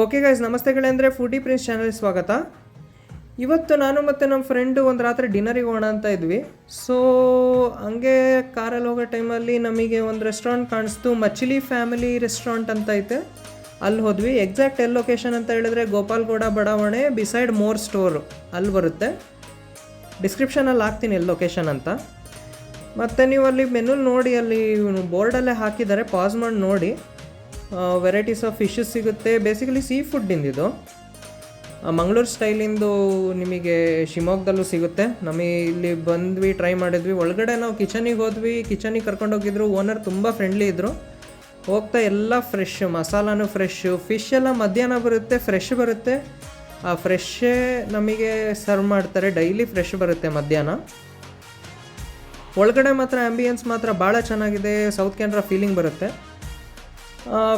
Okay guys ನಮಸ್ತೆಗಳೇ ಅಂದರೆ foodie prince channel ಸ್ವಾಗತ. ಇವತ್ತು ನಾನು ಮತ್ತು ನಮ್ಮ ಫ್ರೆಂಡು ಒಂದು ರಾತ್ರಿ ಡಿನ್ನರಿಗೆ ಹೋಗೋಣ ಅಂತ ಇದ್ವಿ. ಸೊ ಹಂಗೆ ಕಾರಲ್ಲಿ ಹೋಗೋ ಟೈಮಲ್ಲಿ ನಮಗೆ ಒಂದು ರೆಸ್ಟೋರೆಂಟ್ ಕಾಣಿಸ್ತು, ಮಚ್ಚಿಲಿ ಫ್ಯಾಮಿಲಿ ರೆಸ್ಟೋರೆಂಟ್ ಅಂತ ಐತೆ. ಅಲ್ಲಿ ಹೋದ್ವಿ. ಎಕ್ಸಾಕ್ಟ್ ಎಲ್ಲಿ ಲೊಕೇಶನ್ ಅಂತ ಹೇಳಿದ್ರೆ ಗೋಪಾಲ್ಗೌಡ ಬಡಾವಣೆ ಬಿಸೈಡ್ ಮೋರ್ ಸ್ಟೋರ್ ಅಲ್ಲಿ ಬರುತ್ತೆ. ಡಿಸ್ಕ್ರಿಪ್ಷನಲ್ಲಿ ಹಾಕ್ತೀನಿ ಎಲ್ಲಿ ಲೊಕೇಶನ್ ಅಂತ. ಮತ್ತು ನೀವು ಅಲ್ಲಿ ಮೆನು ನೋಡಿ, ಅಲ್ಲಿ ಬೋರ್ಡಲ್ಲೇ ಹಾಕಿದ್ದಾರೆ. ಪಾಸ್ ಮಾಡಿ ನೋಡಿ. ವೆರೈಟೀಸ್ ಆಫ್ ಫಿಶಸ್ ಸಿಗುತ್ತೆ. ಬೇಸಿಕಲಿ ಸೀ ಫುಡ್ಡಿಂದಿದು ಮಂಗಳೂರು ಸ್ಟೈಲಿಂದು ನಿಮಗೆ ಶಿವಮೊಗ್ಗದಲ್ಲೂ ಸಿಗುತ್ತೆ. ನಮಗೆ ಇಲ್ಲಿ ಬಂದ್ವಿ ಟ್ರೈ ಮಾಡಿದ್ವಿ. ಒಳಗಡೆ ನಾವು ಕಿಚನಿಗೆ ಹೋದ್ವಿ. ಕಿಚನಿಗೆ ಕರ್ಕೊಂಡೋಗಿದ್ರು ಓನರ್ ತುಂಬ ಫ್ರೆಂಡ್ಲಿ ಇದ್ದರು ಹೋಗ್ತಾ ಎಲ್ಲ ಫ್ರೆಶ್ ಮಸಾಲಾನು ಫ್ರೆಶ್ ಫಿಶ್ ಎಲ್ಲ ಮಧ್ಯಾಹ್ನ ಬರುತ್ತೆ ಫ್ರೆಶ್ ಬರುತ್ತೆ. ಆ ಫ್ರೆಶ್ಶೇ ನಮಗೆ ಸರ್ವ್ ಮಾಡ್ತಾರೆ. ಡೈಲಿ ಫ್ರೆಶ್ ಬರುತ್ತೆ ಮಧ್ಯಾಹ್ನ. ಒಳಗಡೆ ಮಾತ್ರ ಆ್ಯಂಬಿಯನ್ಸ್ ಮಾತ್ರ ಭಾಳ ಚೆನ್ನಾಗಿದೆ. ಸೌತ್ ಕೆನರಾ ಫೀಲಿಂಗ್ ಬರುತ್ತೆ.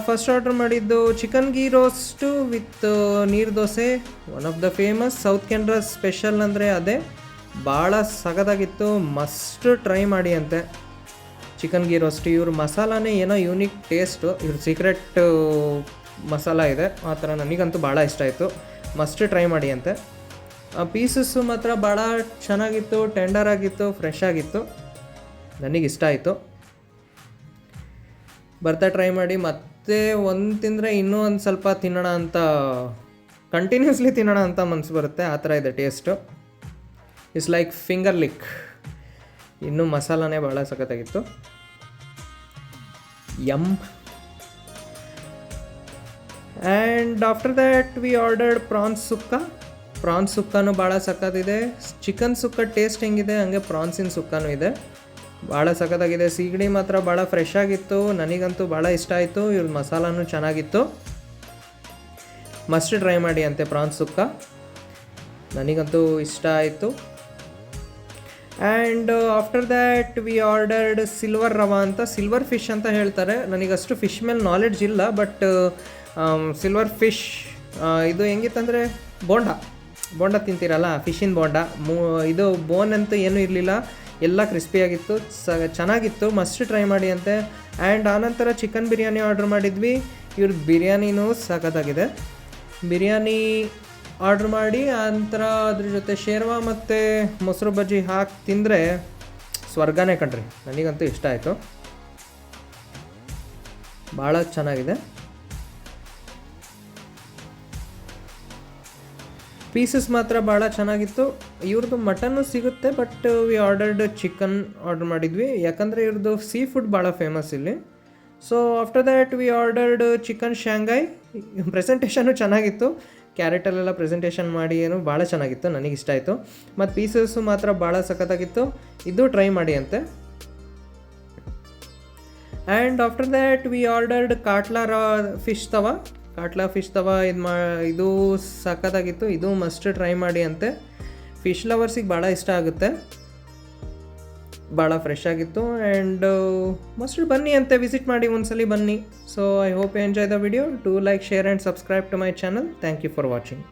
ಫಸ್ಟ್ ಆರ್ಡರ್ ಮಾಡಿದ್ದು chicken ghee roast with neer dosa one of the famous South Canara special ಅಂದರೆ ಅದೇ. ಭಾಳ ಸಗದಾಗಿತ್ತು ಮಸ್ಟ್ ಟ್ರೈ ಮಾಡಿ ಅಂತೆ. ಚಿಕನ್ ಗೀ ರೋಸ್ಟ್ ಇವ್ರ ಮಸಾಲಾನೇ ಏನೋ ಯೂನಿಕ್ ಟೇಸ್ಟು ಇವ್ರ ಸೀಕ್ರೆಟ್ ಮಸಾಲ ಇದೆ. ಆ ಥರ ನನಗಂತೂ ಭಾಳ ಇಷ್ಟ ಆಯಿತು. ಮಸ್ಟ್ ಟ್ರೈ ಮಾಡಿ ಅಂತೆ. ಪೀಸಸ್ಸು ಮಾತ್ರ ಭಾಳ ಚೆನ್ನಾಗಿತ್ತು ಟೆಂಡರ್ ಆಗಿತ್ತು ಫ್ರೆಶ್ ಆಗಿತ್ತು. ನನಗಿಷ್ಟ ಆಯಿತು. ಬರ್ತಾ ಟ್ರೈ ಮಾಡಿ, ಮತ್ತೆ ಒಂದು ತಿಂದರೆ ಇನ್ನೂ ಒಂದು ಸ್ವಲ್ಪ ತಿನ್ನೋಣ ಅಂತ ಕಂಟಿನ್ಯೂಸ್ಲಿ ತಿನ್ನೋಣ ಅಂತ ಮನಸ್ಸು ಬರುತ್ತೆ. ಆ ಥರ ಇದೆ taste it's like finger lick ಇನ್ನೂ ಮಸಾಲಾನೇ ಭಾಳ ಸಖತ್ತಾಗಿತ್ತು. Yum and after that we ordered prawns sukka prawns ಸುಕ್ಕನೂ ಭಾಳ ಸಖತ್ತಿದೆ ಚಿಕನ್ ಸುಕ್ಕ ಟೇಸ್ಟ್ ಹೆಂಗಿದೆ, ಹಂಗೆ ಪ್ರಾನ್ಸಿನ ಸುಕ್ಕನೂ ಇದೆ. ಭಾಳ ಸಖತ್ತಾಗಿದೆ. ಸೀಗಡಿ ಮಾತ್ರ ಭಾಳ ಫ್ರೆಶ್ ಆಗಿತ್ತು. ನನಗಂತೂ ಭಾಳ ಇಷ್ಟ ಆಯಿತು. ಇವ್ರ ಮಸಾಲಾನು ಚೆನ್ನಾಗಿತ್ತು. ಮಸ್ಟ್ ಟ್ರೈ ಮಾಡಿ ಅಂತೆ ಪ್ರಾನ್ಸ್ ಸುಕ್ಕ. ನನಗಂತೂ ಇಷ್ಟ ಆಯಿತು. And after that we ordered silver rava ಅಂತ ಸಿಲ್ವರ್ ಫಿಶ್ ಅಂತ ಹೇಳ್ತಾರೆ. ನನಗಷ್ಟು ಫಿಶ್ ಮೇಲೆ ನಾಲೆಡ್ಜ್ ಇಲ್ಲ ಬಟ್ ಸಿಲ್ವರ್ ಫಿಶ್ ಇದು ಹೆಂಗಿತ್ತಂದರೆ ಬೋಂಡ. ಬೋಂಡ ತಿಂತೀರಲ್ಲ ಫಿಶಿನ ಬೋಂಡ. ಮೂ, ಇದು ಬೋನ್ ಅಂತೂ ಏನೂ ಇರಲಿಲ್ಲ. ಎಲ್ಲ ಕ್ರಿಸ್ಪಿಯಾಗಿತ್ತು ಸ ಚೆನ್ನಾಗಿತ್ತು ಮಸ್ಟ್ ಟ್ರೈ ಮಾಡಿ ಅಂತೆ. ಆ್ಯಂಡ್ ಆನಂತರ ಚಿಕನ್ ಬಿರಿಯಾನಿ ಆರ್ಡ್ರ್ ಮಾಡಿದ್ವಿ. ಇವ್ರ ಬಿರಿಯಾನಿನೂ ಸಖತ್ತಾಗಿದೆ. ಬಿರಿಯಾನಿ ಆರ್ಡ್ರ್ ಮಾಡಿ ಆನಂತರ ಅದ್ರ ಜೊತೆ ಶೇರ್ವಾ ಮತ್ತು ಮೊಸರು ಬಜ್ಜಿ ಹಾಕಿ ತಿಂದರೆ ಸ್ವರ್ಗನೇ ಕಣ್ರಿ. ನನಗಂತೂ ಇಷ್ಟ ಆಯಿತು. ಭಾಳ ಚೆನ್ನಾಗಿದೆ. ಪೀಸಸ್ ಮಾತ್ರ ಭಾಳ ಚೆನ್ನಾಗಿತ್ತು. ಇವ್ರದ್ದು ಮಟನ್ನು ಸಿಗುತ್ತೆ but we ordered chicken order ಮಾಡಿದ್ವಿ. ಯಾಕಂದರೆ ಇವ್ರದ್ದು ಸೀ ಫುಡ್ ಭಾಳ ಫೇಮಸ್ ಇಲ್ಲಿ. So after that we ordered chicken Shanghai presentation ಚೆನ್ನಾಗಿತ್ತು. ಕ್ಯಾರೆಟಲ್ಲೆಲ್ಲ ಪ್ರೆಸೆಂಟೇಷನ್ ಮಾಡಿ ಏನು ಭಾಳ ಚೆನ್ನಾಗಿತ್ತು, ನನಗೆ ಇಷ್ಟ ಆಯಿತು. ಮತ್ತು ಪೀಸಸ್ಸು ಮಾತ್ರ ಭಾಳ ಸಖತ್ತಾಗಿತ್ತು. ಇದು ಟ್ರೈ ಮಾಡಿ ಅಂತೆ. And after that we ordered catla fish tawa. Catla fish ತವ ಇದು ಮಾ, ಇದು ಸಖತ್ತಾಗಿತ್ತು. ಇದು ಮಸ್ಟ್ ಟ್ರೈ ಮಾಡಿ ಅಂತೆ. ಫಿಶ್ ಲವರ್ಸಿಗೆ ಭಾಳ ಇಷ್ಟ ಆಗುತ್ತೆ. ಭಾಳ ಫ್ರೆಶ್ ಆಗಿತ್ತು. ಆ್ಯಂಡ್ ಮಸ್ಟ್ ಬನ್ನಿ ಅಂತೆ ವಿಸಿಟ್ ಮಾಡಿ ಒಂದ್ಸಲಿ ಬನ್ನಿ. So I hope enjoy the video to like share and subscribe to my channel thank you for watching